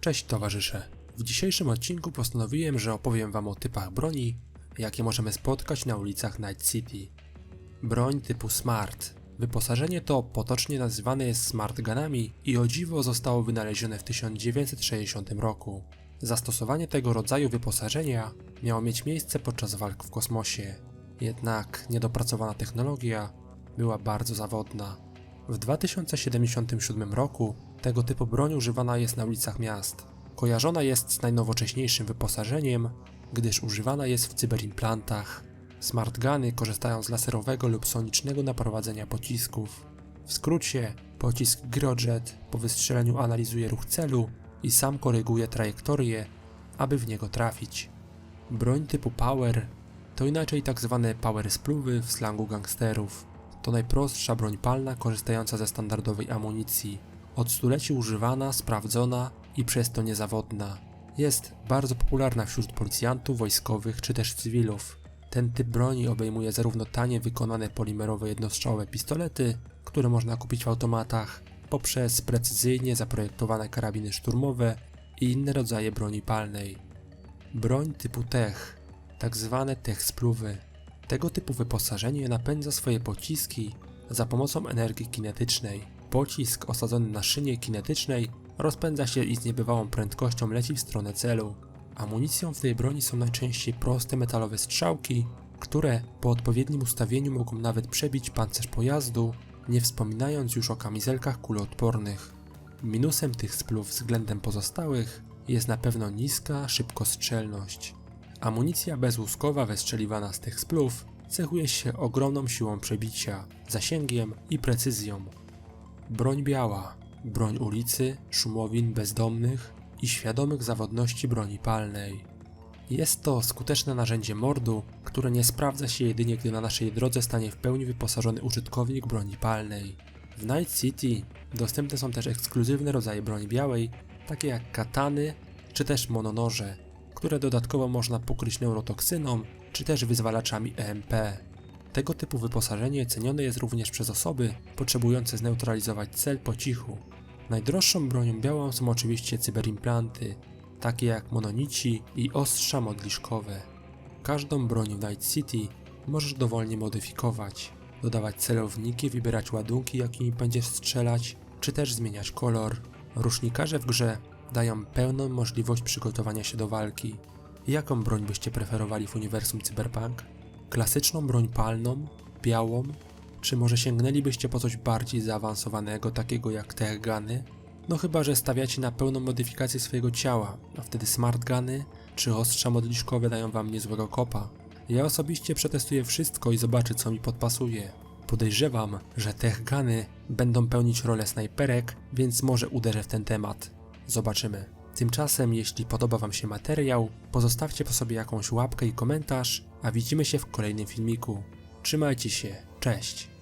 Cześć towarzysze. W dzisiejszym odcinku postanowiłem, że opowiem wam o typach broni, jakie możemy spotkać na ulicach Night City. Broń typu Smart. Wyposażenie to potocznie nazywane jest Smart Gunami i o dziwo zostało wynalezione w 1960 roku. Zastosowanie tego rodzaju wyposażenia miało mieć miejsce podczas walk w kosmosie, jednak niedopracowana technologia była bardzo zawodna. W 2077 roku tego typu broń używana jest na ulicach miast. Kojarzona jest z najnowocześniejszym wyposażeniem, gdyż używana jest w cyberimplantach. Smart guny korzystają z laserowego lub sonicznego naprowadzenia pocisków. W skrócie, pocisk Gyrojet po wystrzeleniu analizuje ruch celu i sam koryguje trajektorię, aby w niego trafić. Broń typu Power to inaczej tak zwane power spluwy w slangu gangsterów. To najprostsza broń palna korzystająca ze standardowej amunicji. Od stuleci używana, sprawdzona i przez to niezawodna. Jest bardzo popularna wśród policjantów, wojskowych czy też cywilów. Ten typ broni obejmuje zarówno tanie wykonane polimerowe jednostrzałowe pistolety, które można kupić w automatach, poprzez precyzyjnie zaprojektowane karabiny szturmowe i inne rodzaje broni palnej. Broń typu tech, tak zwane tech spluwy. Tego typu wyposażenie napędza swoje pociski za pomocą energii kinetycznej. Pocisk osadzony na szynie kinetycznej rozpędza się i z niebywałą prędkością leci w stronę celu. Amunicją w tej broni są najczęściej proste metalowe strzałki, które po odpowiednim ustawieniu mogą nawet przebić pancerz pojazdu, nie wspominając już o kamizelkach kuloodpornych. Minusem tych splów względem pozostałych jest na pewno niska szybkostrzelność. Amunicja bezłuskowa wystrzeliwana z tych splów cechuje się ogromną siłą przebicia, zasięgiem i precyzją. Broń biała, broń ulicy, szumowin, bezdomnych i świadomych zawodności broni palnej. Jest to skuteczne narzędzie mordu, które nie sprawdza się jedynie gdy na naszej drodze stanie w pełni wyposażony użytkownik broni palnej. W Night City dostępne są też ekskluzywne rodzaje broni białej, takie jak katany czy też mononoże, które dodatkowo można pokryć neurotoksyną czy też wyzwalaczami EMP. Tego typu wyposażenie cenione jest również przez osoby potrzebujące zneutralizować cel po cichu. Najdroższą bronią białą są oczywiście cyberimplanty, takie jak mononici i ostrza modliszkowe. Każdą broń w Night City możesz dowolnie modyfikować, dodawać celowniki, wybierać ładunki, jakimi będziesz strzelać, czy też zmieniać kolor. Rusznikarze w grze dają pełną możliwość przygotowania się do walki. Jaką broń byście preferowali w uniwersum Cyberpunk? Klasyczną broń palną, białą, czy może sięgnęlibyście po coś bardziej zaawansowanego, takiego jak tech guny? No chyba, że stawiacie na pełną modyfikację swojego ciała, a wtedy smart guny czy ostrza modliszkowe dają wam niezłego kopa. Ja osobiście przetestuję wszystko i zobaczę co mi podpasuje. Podejrzewam, że tech guny będą pełnić rolę snajperek, więc może uderzę w ten temat. Zobaczymy. Tymczasem, jeśli podoba Wam się materiał, pozostawcie po sobie jakąś łapkę i komentarz, a widzimy się w kolejnym filmiku. Trzymajcie się, cześć!